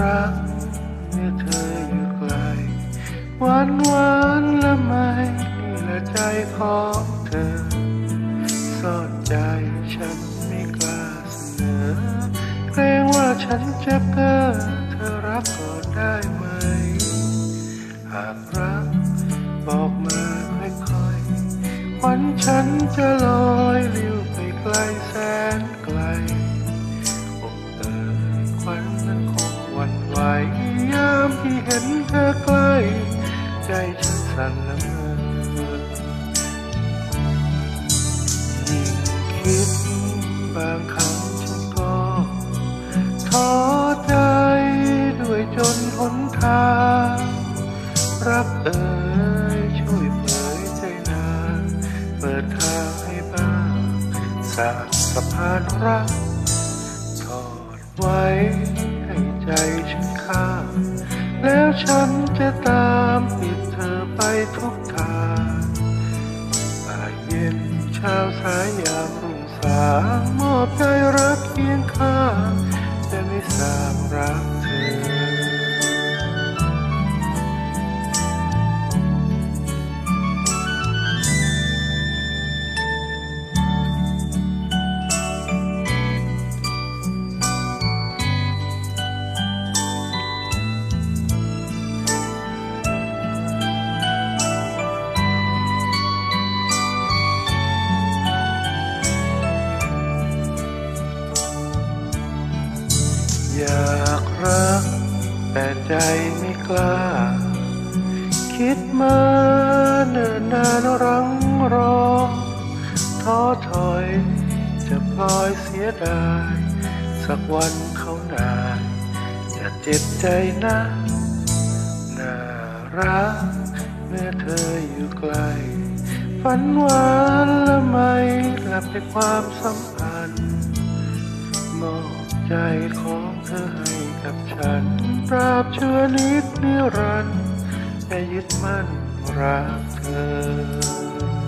รักเมื่อเธออยู่ไกลหวานหวานละไมนี่และใจของเธอซ่อนใจฉันไม่กล้าเสนอเกรงว่าฉันจะเก้อเธอรับก่อนได้ไหม หากรักบอกมาค่อยๆวันฉันจะลอยลิ้วไปไกลแสน วันไหวยามที่เห็นเธอใกล้ใจฉันสั่นละเมอยิ่งคิดบางครั้งฉันก็ท้อใจด้วยจนหนทางรักเอ่ยช่วยเผยใจนางเปิดทางให้บ้างสร้างสะพานรักทอดไว้ ฉันจะตามติดเธอไปทุกทางป่าเย็นเช้าสายยามรุ่งสางมอบใจรักเคียงข้างจะไม่สางรักากรัก แต่ใจไม่กล้า คิดมาเนิ่นนานรังรอ ท้อถอยจะพลอยเสียดาย สักวันเขานายจะเจ็บใจนะน่ารัก เมื่อเธออยู่ไกลฝันหวานละไมกลับไปความสัมพันธ์มอบ ใจของเธอให้กับฉันปราบเชื่อนิดนิรันดร์แต่ยึดมั่นรักเธอ